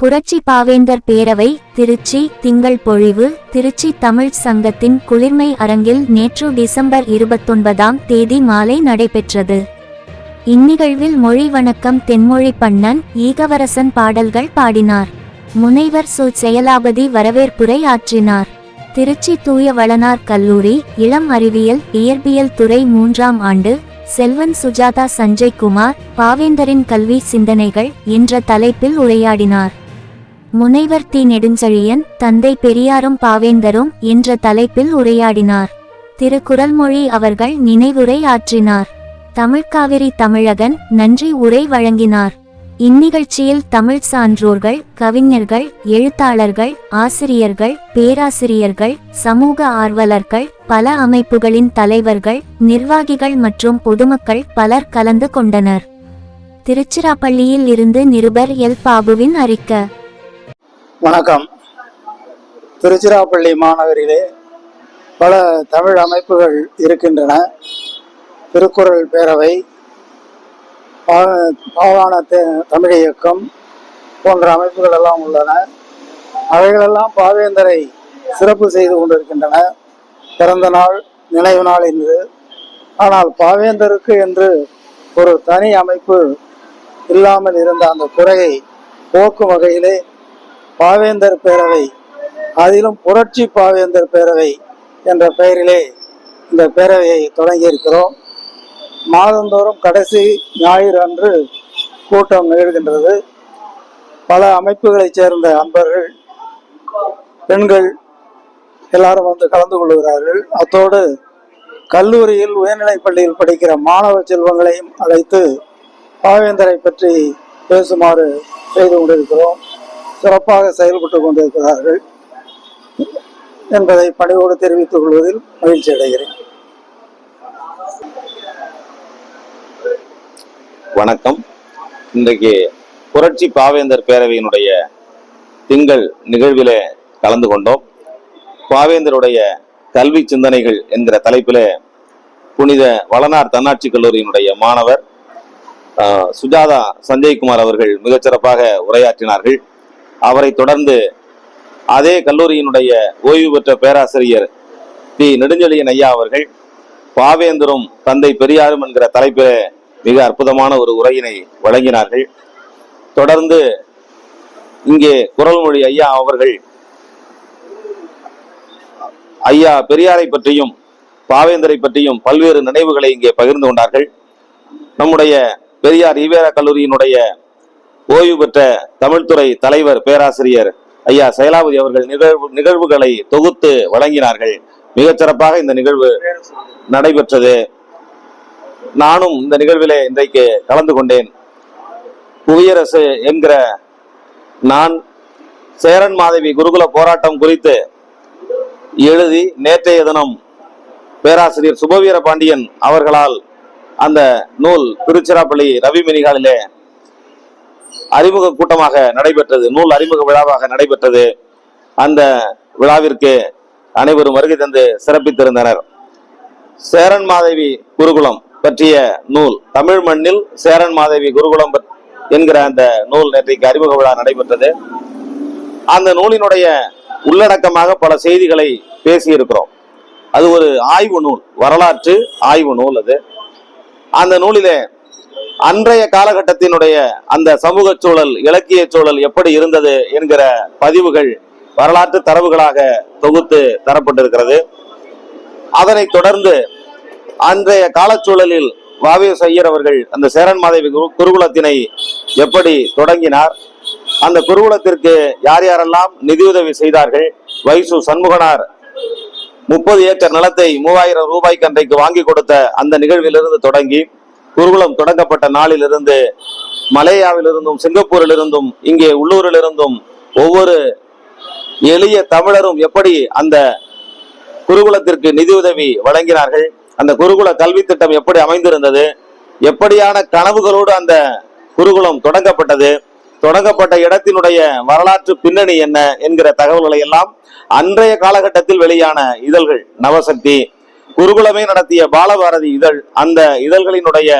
புரட்சி பாவேந்தர் பேரவை திருச்சி திங்கள் பொழிவு திருச்சி தமிழ் சங்கத்தின் குளிர்மை அரங்கில் நேற்று டிசம்பர் இருபத்தொன்பதாம் தேதி மாலை நடைபெற்றது. இந்நிகழ்வில் மொழி வணக்கம் தென்மொழி பண்ணன் ஈகவரசன் பாடல்கள் பாடினார். முனைவர் சு செயலாபதி வரவேற்புரை ஆற்றினார். திருச்சி தூய வளனார் கல்லூரி இளம் அறிவியல் இயற்பியல் துறை மூன்றாம் ஆண்டு செல்வன் சுஜாதா சஞ்சய் குமார் பாவேந்தரின் கல்வி சிந்தனைகள் என்ற தலைப்பில் உரையாடினார். முனைவர் தி. நெடுஞ்செழியன் தந்தை பெரியாரும் பாவேந்தரும் என்ற தலைப்பில் உரையாடினார். திருக்குறள்மொழி அவர்கள் நினைவுரை ஆற்றினார். தமிழ்காவிரி தமிழகன் நன்றி உரை வழங்கினார். இந்நிகழ்ச்சியில் தமிழ் சான்றோர்கள் கவிஞர்கள் எழுத்தாளர்கள் ஆசிரியர்கள் பேராசிரியர்கள் சமூக ஆர்வலர்கள் பல அமைப்புகளின் தலைவர்கள் நிர்வாகிகள் மற்றும் பொதுமக்கள் பலர் கலந்து கொண்டனர். திருச்சிராப்பள்ளியில் இருந்து நிருபர் எல். பாபுவின் அறிக்கை. வணக்கம். திருச்சிராப்பள்ளி மாநகரிலே பல தமிழ் அமைப்புகள் இருக்கின்றன. திருக்குறள் பேரவை பா- தமிழ் இயக்கம் போன்ற அமைப்புகள் எல்லாம் உள்ளன. அவைகளெல்லாம் பாவேந்தரை சிறப்பு செய்து கொண்டிருக்கின்றன. பிறந்த நாள் நினைவு நாள் என்று ஆனால் பாவேந்தருக்கு என்று ஒரு தனி அமைப்பு இல்லாமல் இருந்த அந்த குறையை போக்கும் வகையிலே பாவேந்தர் பேரவை அதிலும் புரட்சி பாவேந்தர் பேரவை என்ற பெயரிலே இந்த பேரவையை தொடங்கி இருக்கிறோம் மாதந்தோறும் கடைசி ஞாயிறு அன்று கூட்டம் நிகழ்கின்றது. பல அமைப்புகளைச் சேர்ந்த அன்பர்கள் பெண்கள் எல்லாரும் வந்து கலந்து கொள்கிறார்கள். அத்தோடு கல்லூரியில் உயர்நிலைப் பள்ளியில் படிக்கிற மாணவ செல்வங்களையும் அழைத்து பாவேந்தரை பற்றி பேசுமாறு செய்து கொண்டிருக்கிறோம். சிறப்பாக செயல்பட்டு கொண்டிருக்கிறார்கள் என்பதை பணிவோடு தெரிவித்துக் கொள்வதில் மகிழ்ச்சி அடைகிறேன். வணக்கம். இன்றைக்கு புரட்சி பாவேந்தர் பேரவையினுடைய திங்கள் நிகழ்விலே கலந்து கொண்டோம். பாவேந்தருடைய கல்வி சிந்தனைகள் என்கிற தலைப்பிலே புனித வளனார் தன்னாட்சி கல்லூரியினுடைய மாணவர் ஆஹ், சுஜாதா சஞ்சய்குமார் அவர்கள் மிகச்சிறப்பாக உரையாற்றினார்கள். அவரை தொடர்ந்து அதே கல்லூரியினுடைய ஓய்வு பெற்ற பேராசிரியர் பி. நெடுஞ்செழியன் ஐயா அவர்கள் பாவேந்தரும் தந்தை பெரியாரும் என்கிற தலைப்பில் மிக அற்புதமான ஒரு உரையினை வழங்கினார்கள். தொடர்ந்து இங்கே குரல்மொழி ஐயா அவர்கள் ஐயா பெரியாரை பற்றியும் பாவேந்தரை பற்றியும் பல்வேறு நினைவுகளை இங்கே பகிர்ந்து கொண்டார்கள். நம்முடைய பெரியார் ஈவேரா கல்லூரியினுடைய ஓய்வு பெற்ற தமிழ்துறை தலைவர் பேராசிரியர் ஐயா சைலாபதி அவர்கள் நிகழ்வு நிகழ்வுகளை தொகுத்து வழங்கினார்கள். மிகச்சிறப்பாக இந்த நிகழ்வு நடைபெற்றது. நானும் இந்த நிகழ்விலே இன்றைக்கு கலந்து கொண்டேன். புவியரசு என்கிற நான் சேரன் மாதவி குருகுல போராட்டம் குறித்து எழுதி நேற்றைய தினம் பேராசிரியர் சுபவீர பாண்டியன் அவர்களால் அந்த நூல் திருச்சிராப்பள்ளி ரவி மினிகாலிலே அறிமுக கூட்டமாக நடைபெற்றது நூல் அறிமுக விழாவாக நடைபெற்றது. அந்த விழாவிற்கு அனைவரும் வருகை தந்து சிறப்பித்திருந்தனர். சேரன் மாதேவி குருகுலம் பற்றிய நூல் தமிழ் மண்ணில் சேரன் மாதேவி குருகுலம் பற்- என்கிற அந்த நூல் நேற்றைக்கு அறிமுக விழா நடைபெற்றது. அந்த நூலினுடைய உள்ளடக்கமாக பல செய்திகளை பேசியிருக்கிறோம். அது ஒரு ஆய்வு நூல் வரலாற்று ஆய்வு நூல் அது. அந்த நூலிலே அன்றைய காலகட்டத்தினுடைய அந்த சமூக சூழல் இலக்கிய சூழல் எப்படி இருந்தது என்கிற பதிவுகள் வரலாற்று தரவுகளாக தொகுத்து தரப்பட்டிருக்கிறது. அதனைத் தொடர்ந்து அன்றைய காலச்சூழலில் வாவேஸ் ஐயர் அவர்கள் அந்த சேரன் மாதேவி குரு- குருகுலத்தினை எப்படி தொடங்கினார் அந்த குருகுலத்திற்கு யார் யாரெல்லாம் நிதியுதவி செய்தார்கள் வைசு சண்முகனார் முப்பது ஏக்கர் நிலத்தை மூவாயிரம் ரூபாய்க்கு அன்றைக்கு வாங்கி கொடுத்த அந்த நிகழ்விலிருந்து தொடங்கி குருகுலம் தொடங்கப்பட்ட நாளிலிருந்து மலேயாவிலிருந்தும் சிங்கப்பூரிலிருந்தும் இங்கே உள்ளூரிலிருந்தும் ஒவ்வொரு எளிய தமிழரும் எப்படி அந்த குருகுலத்திற்கு நிதியுதவி வழங்கினார்கள்? அந்த குருகுல கல்வி திட்டம் எப்படி அமைந்திருந்தது? எப்படியான கனவுகளோடு அந்த குருகுலம் தொடங்கப்பட்டது? தொடங்கப்பட்ட இடத்தினுடைய வரலாற்று பின்னணி என்ன? என்கிற தகவல்களை எல்லாம் அன்றைய காலகட்டத்தில் வெளியான இதழ்கள் நவசக்தி குருகுலமே நடத்திய பாலபாரதி இதழ் அந்த இதழ்களினுடைய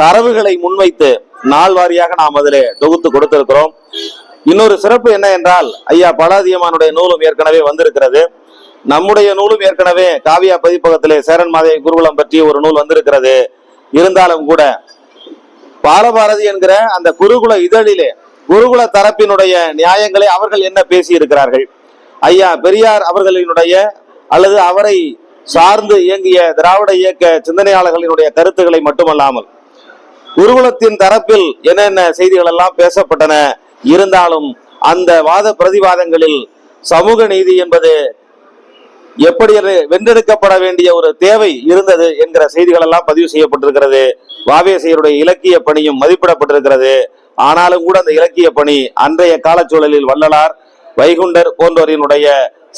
தரவுகளை முன்வைத்து நாள் வாரியாக நாம் அதிலே தொகுத்து கொடுத்திருக்கிறோம். இன்னொரு சிறப்பு என்ன என்றால் ஐயா பலாதியமானுடைய நூலும் ஏற்கனவே வந்திருக்கிறது. நம்முடைய நூலும் ஏற்கனவே காவியா பதிப்பகத்திலே சேரன் மாதை குருகுலம் பற்றிய ஒரு நூல் வந்திருக்கிறது. இருந்தாலும் கூட பாலபாரதி என்கிற அந்த குருகுல இதழிலே குருகுல தரப்பினுடைய நியாயங்களை அவர்கள் என்ன பேசி இருக்கிறார்கள் ஐயா பெரியார் அவர்களினுடைய அல்லது அவரை சார்ந்து இயங்கிய திராவிட இயக்க சிந்தனையாளர்களினுடைய கருத்துக்களை மட்டுமல்லாமல் குருகுலத்தின் தரப்பில் என்னென்ன செய்திகள் எல்லாம் பேசப்பட்டன இருந்தாலும் அந்த வாத பிரதிவாதங்களில் சமூக நீதி என்பது எப்படி வென்றெடுக்கப்பட வேண்டிய ஒரு தேவை இருந்தது என்கிற செய்திகள் எல்லாம் பதிவு செய்யப்பட்டிருக்கிறது. வாவேசையருடைய இலக்கிய பணியும் மதிப்பிடப்பட்டிருக்கிறது. ஆனாலும் கூட அந்த இலக்கிய பணி அன்றைய காலச்சூழலில் வள்ளலார் வைகுண்டர் போன்றோரினுடைய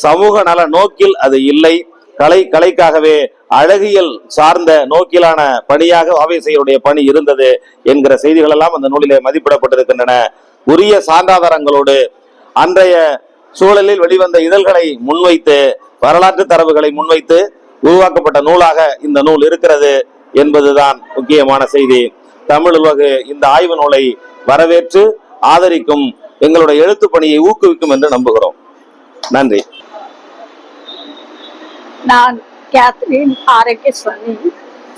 சமூக நல நோக்கில் அது இல்லை. கலை கலைக்காகவே அழகியல் சார்ந்த நோக்கிலான பணியாக ஆவேசையருடைய பணி இருந்தது என்கிற செய்திகள் எல்லாம் அந்த நூலிலே மதிப்பிடப்பட்டிருக்கின்றன. உரிய சான்றாதாரங்களோடு அன்றைய சூழலில் வெளிவந்த இதழ்களை முன்வைத்து வரலாற்று தரவுகளை முன்வைத்து உருவாக்கப்பட்ட நூலாக இந்த நூல் இருக்கிறது என்பதுதான் முக்கியமான செய்தி. தமிழ் உலகு இந்த ஆய்வு நூலை வரவேற்று ஆதரிக்கும் எங்களுடைய எழுத்து பணியை ஊக்குவிக்கும் என்று நம்புகிறோம். நன்றி. நான் கேத்ரின் ஆரோக்கியஸ்வாமி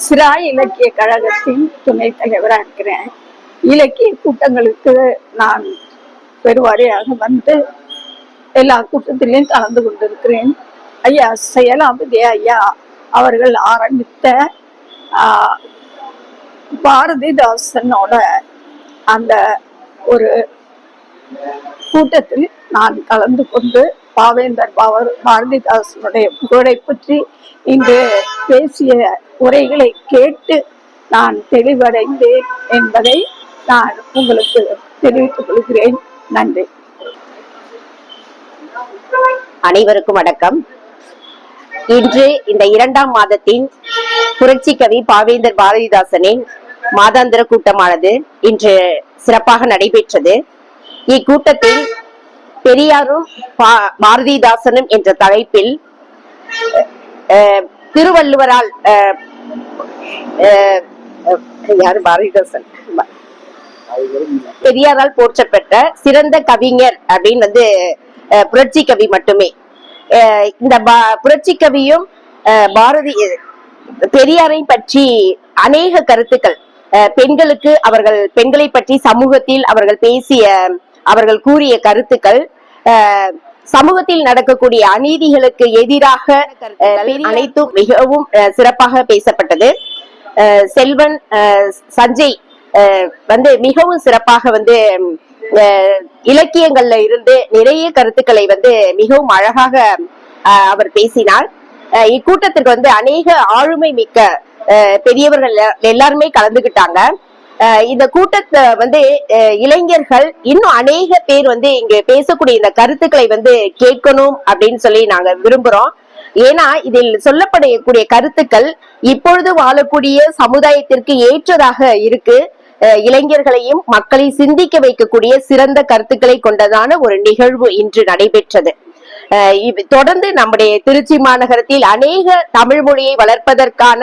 சிரா இலக்கிய கழகத்தின் துணைத் தலைவராக இருக்கிறேன். இலக்கிய கூட்டங்களுக்கு நான் பெருவாரியாக வந்து எல்லா கூட்டத்திலையும் கலந்து கொண்டிருக்கிறேன். ஐயா செயலாபதி ஐயா அவர்கள் ஆரம்பித்த பாரதிதாசனோட அந்த ஒரு கூட்டத்தில் நான் கலந்து கொண்டு பாவேந்தர் பாவர் பாரதிதாசனுடைய புகழை பற்றி இன்று பேசிய உரைகளை கேட்டு நான் தெளிவடைந்தேன் என்பதை நான் உங்களுக்கு தெரிவித்துக் கொள்கிறேன். நன்றி. அனைவருக்கும் வணக்கம். இன்று இந்த இரண்டாம் மாதத்தின் புரட்சி கவி பாவேந்தர் பாரதிதாசனின் மாதாந்திர கூட்டமானது இன்று சிறப்பாக நடைபெற்றது. இக்கூட்டத்தில் பெரியாரும் பா- பாரதிதாசனும் என்ற தலைப்பில் திருவள்ளுவரால் யாரு பாரதிதாசன்? பெரியாரால் போற்றப்பட்ட சிறந்த கவிஞர் அப்படின்னு வந்து அஹ், புரட்சி கவி மட்டுமே. அஹ், இந்த பா- புரட்சி கவியும் அஹ், பாரதி பெரியாரை பற்றி அநேக கருத்துக்கள். அஹ், பெண்களுக்கு அவர்கள் பெண்களை பற்றி சமூகத்தில் அவர்கள் பேசிய அவர்கள் கூறிய கருத்துக்கள் சமூகத்தில் நடக்கக்கூடிய அநீதிகளுக்கு எதிராக அனைத்தும் மிகவும் சிறப்பாக பேசப்பட்டது. செல்வன் சஞ்சய் வந்து மிகவும் சிறப்பாக வந்து இலக்கியங்கள்ல இருந்து நிறைய கருத்துக்களை வந்து மிகவும் அழகாக அவர் பேசினார். இக்கூட்டத்திற்கு வந்து அநேக ஆளுமை மிக்க அஹ், பெரியவர்கள் எல்லா- எல்லாருமே கலந்துகிட்டாங்க. இந்த கூட்டத்தை வந்து இளைஞர்கள் இன்னும் அநேக பேர் வந்து இங்க பேசக்கூடிய இந்த கருத்துக்களை வந்து கேட்கணும் அப்படின்னு சொல்லி நாங்க விரும்புறோம். ஏன்னா இதில் சொல்லப்படக்கூடிய கருத்துக்கள் இப்பொழுது வாழக்கூடிய சமுதாயத்திற்கு ஏற்றதாக இருக்கு. இளைஞர்களையும் மக்களை சிந்திக்க வைக்கக்கூடிய சிறந்த கருத்துக்களை கொண்டதான ஒரு நிகழ்வு இன்று நடைபெற்றது. தொடர்ந்து நம்முடைய திருச்சி மாநகரத்தில் அநேக தமிழ் மொழியை வளர்ப்பதற்கான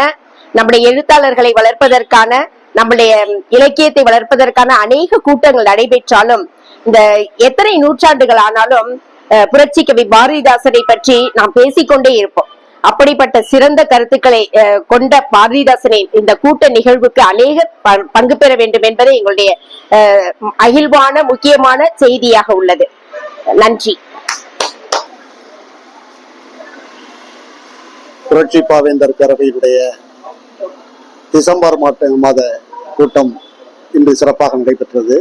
நம்முடைய எழுத்தாளர்களை வளர்ப்பதற்கான நம்முடைய இலக்கியத்தை வளர்ப்பதற்கான அநேக கூட்டங்கள் நடைபெற்றாலும் இந்த எத்தனை நூற்றாண்டுகள் ஆனாலும் புரட்சி கவி பாரதிதாசனை பற்றி நாம் பேசிக்கொண்டே இருப்போம். அப்படிப்பட்ட சிறந்த கருத்துக்களை கொண்ட பாரதிதாசனை இந்த கூட்ட நிகழ்வுக்கு அநேக ப- பங்கு பெற வேண்டும் என்பது எங்களுடைய அஹ், அகிழ்வான முக்கியமான செய்தியாக உள்ளது. நன்றி. புரட்சி பாவேந்தர் கரவையுடைய டிசம்பர் மாத மாத கூட்டம் இன்று சிறப்பாக நடைபெற்றது.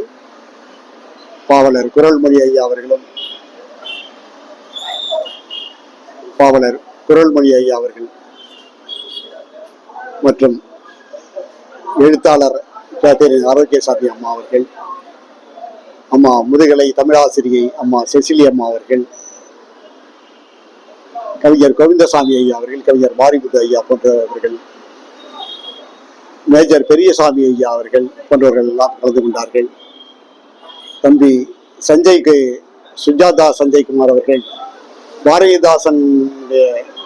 பாவலர் குரல்மொழி ஐயா அவர்களும் பாவலர் குரல்மொழி ஐயா அவர்கள் மற்றும் எழுத்தாளர் கேத்தரின் ஆரோக்கியசாமி அம்மா அவர்கள் அம்மா முதுகலை தமிழாசிரியை அம்மா செசிலி அம்மா அவர்கள் கவிஞர் கோவிந்தசாமி ஐயா அவர்கள் கவிஞர் மாரிமுத்து ஐயா போன்றவர்கள் மேஜர் பெரியசாமி ஐயா அவர்கள் போன்றவர்கள் எல்லாம் கலந்து கொண்டார்கள். தம்பி சஞ்சய்க்கு சுஜாதா சஞ்சய்குமார் அவர்கள் பாரதிதாசன்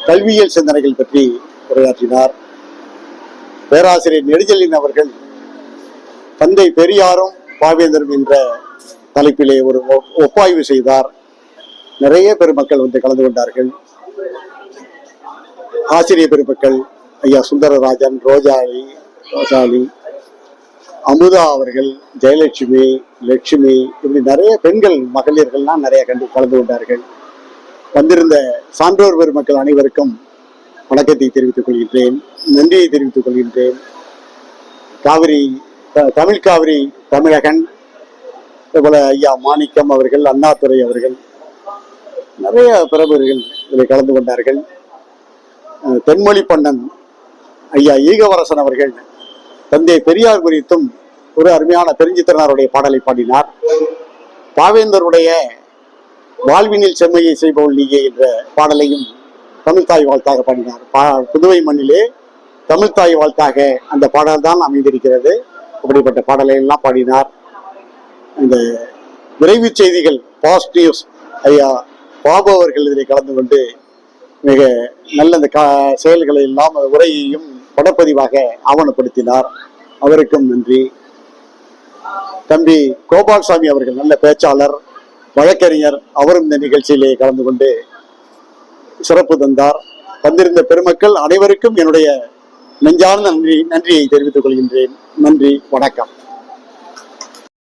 கல்வியியல் சிந்தனைகள் பற்றி உரையாற்றினார். பேராசிரியர் நெடுஞ்செழியன் அவர்கள் தந்தை பெரியாரும் பாவேந்தரும் என்ற தலைப்பிலே ஒரு ஒப்பாய்வு செய்தார். நிறைய பெருமக்கள் வந்து கலந்து கொண்டார்கள். ஆசிரியர் பெருமக்கள் ஐயா சுந்தரராஜன் ரோஜாலி ரோஜாலி அமுதா அவர்கள் ஜெயலட்சுமி லட்சுமி இப்படி நிறைய பெண்கள் மகளிர்கள்லாம் நிறைய கண்டு கலந்து கொண்டார்கள். வந்திருந்த சான்றோர் பெருமக்கள் அனைவருக்கும் வணக்கத்தை தெரிவித்துக் கொள்கின்றேன் நன்றியை தெரிவித்துக் கொள்கின்றேன். காவிரி த- தமிழ் காவிரி தமிழகன் போல ஐயா மாணிக்கம் அவர்கள் அண்ணாதுரை அவர்கள் நிறைய பிரபுகள் இதில் கலந்து கொண்டார்கள். தென்மொழி பண்ணன் ஐயா ஈகவரசன் அவர்கள் தந்தை பெரியார் குறித்தும் ஒரு அருமையான பெருஞ்சித்திரனாருடைய பாடலை பாடினார். பாவேந்தருடைய வாழ்வினில் செம்மையை செய்பவள் நீயே என்ற பாடலையும் தமிழ்தாய் வாழ்த்தாக பாடினார். பா புதுவை மண்ணிலே தமிழ்தாய் வாழ்த்தாக அந்த பாடல் தான் அமைந்திருக்கிறது. அப்படிப்பட்ட பாடலை எல்லாம் பாடினார். இந்த விரைவு செய்திகள் பாஸ்ட் நியூஸ் ஐயா பாபு அவர்கள் இதில் கலந்து கொண்டு மிக நல்ல அந்த கா செயல்களை எல்லாம் உரையையும் படப்பதிவாக ஆவணப்படுத்தினார். அவருக்கும் நன்றி. தம்பி கோபால்சாமி அவர்கள் நல்ல பேச்சாளர் வழக்கறிஞர். அவரும் இந்த நிகழ்ச்சியிலே கலந்து கொண்டு சிறப்பு தந்தார். வந்திருந்த பெருமக்கள் அனைவருக்கும் என்னுடைய நெஞ்சார்ந்த நன்றி நன்றியை தெரிவித்துக் கொள்கின்றேன். நன்றி வணக்கம்.